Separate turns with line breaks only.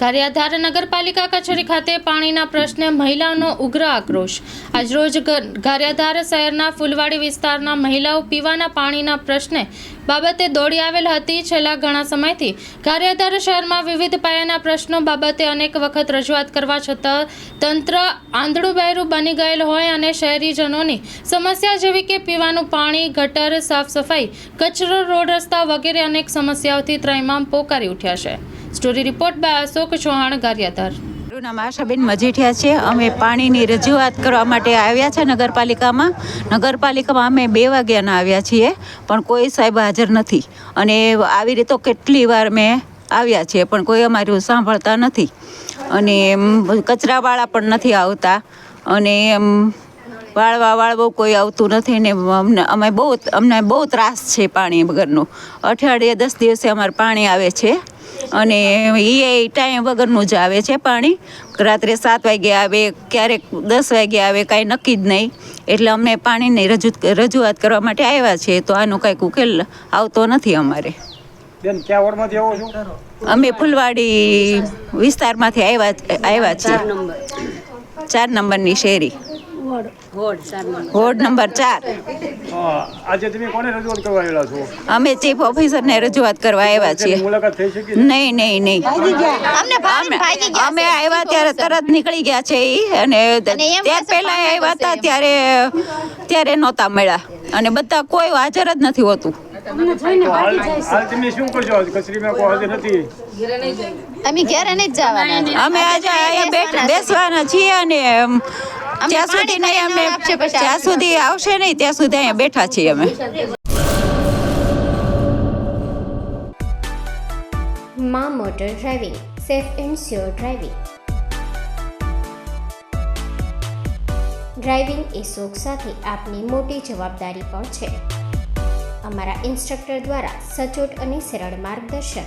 ગારિયાધાર નગરપાલિકા કચેરી ખાતે પાણીના પ્રશ્ને મહિલાઓનો ઉગ્ર આક્રોશ. આજરોજ ગારિયાધાર શહેરના ફૂલવાડી વિસ્તારના મહિલાઓ પીવાના પાણીના પ્રશ્ને બાબતે દોડી આવેલ હતી. છેલ્લા ઘણા સમયથી ગારિયાધાર શહેરમાં વિવિધ પાયાના પ્રશ્નો બાબતે અનેક વખત રજૂઆત કરવા છતાં તંત્ર આંધળું બહેરું બની ગયેલ હોય અને શહેરીજનોની સમસ્યા જેવી કે પીવાનું પાણી, ગટર સાફ સફાઈ કચરો, રોડ રસ્તા વગેરે અનેક સમસ્યાઓથી ત્રયમામ પોકારી ઉઠ્યા છે. Story report by Ashok Chauhan, Gariadhar.
મારું નામ આશાબેન મજીઠિયા છે. અમે પાણીની રજૂઆત કરવા માટે આવ્યા છે નગરપાલિકામાં. નગરપાલિકામાં અમે બે વાગ્યાના આવ્યા છીએ, પણ કોઈ સાહેબ હાજર નથી. અને આવી રીતે કેટલી વાર મેં આવ્યા છીએ, પણ કોઈ અમારું સાંભળતા નથી. અને કચરાવાળા પણ નથી આવતા. અને એમ વાળવા વાળવો કોઈ આવતું નથી ને અમને, અમે બહુ, અમને બહુ ત્રાસ છે પાણી વગરનો. અઠવાડિયે દસ દિવસે અમારે પાણી આવે છે. અને એ ટાઈમ વગરનું જ આવે છે પાણી. રાત્રે સાત વાગે આવે ક્યારેક દસ વાગે આવે કાંઈ નક્કી જ નહીં. એટલે અમને પાણીની રજૂ રજૂઆત કરવા માટે આવ્યા છે તો આનો કાંઈક ઉકેલ આવતો નથી અમારે.
બેન ક્યાં વોર્ડમાંથી આવો છો?
અમે ફૂલવાડી વિસ્તારમાંથી આવ્યા આવ્યા છીએ. ચાર નંબરની શેરી. વોર્ડ નંબર ચાર.
આજે તમે કોને રજૂઆત કરવા આવેલા છો?
અમે ચીફ ઓફિસરને રજૂઆત કરવા આવ્યા છીએ.
મુલાકાત થઈ શકી
નહીં નહીં નહીં. અમે અમે આવ્યા ત્યારે તરત નીકળી ગયા છે એ અને ત્યાર પહેલા આવ્યા હતા ત્યારે ત્યારે નહોતા મળ્યા. અને બધા કોઈ હાજર જ નથી હોતું.
અમે ઘરે નહીં જવાના.
અમે આજે બેસવાના છીએ અને અમ, જ્યાં સુધી નહીં અમે જ્યાં સુધી આવશે નહીં ત્યાં સુધી અહીંયા બેઠા છીએ અમે.
માં motor driving safe and sure driving. Driving એ શોખ સાથે આપની મોટી જવાબદારી પણ છે. અમારા ઇન્સ્ટ્રક્ટર દ્વારા સચોટ અને સરળ માર્ગદર્શન.